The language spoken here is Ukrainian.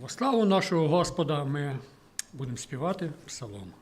Во славу нашого Господа ми будемо співати псалом.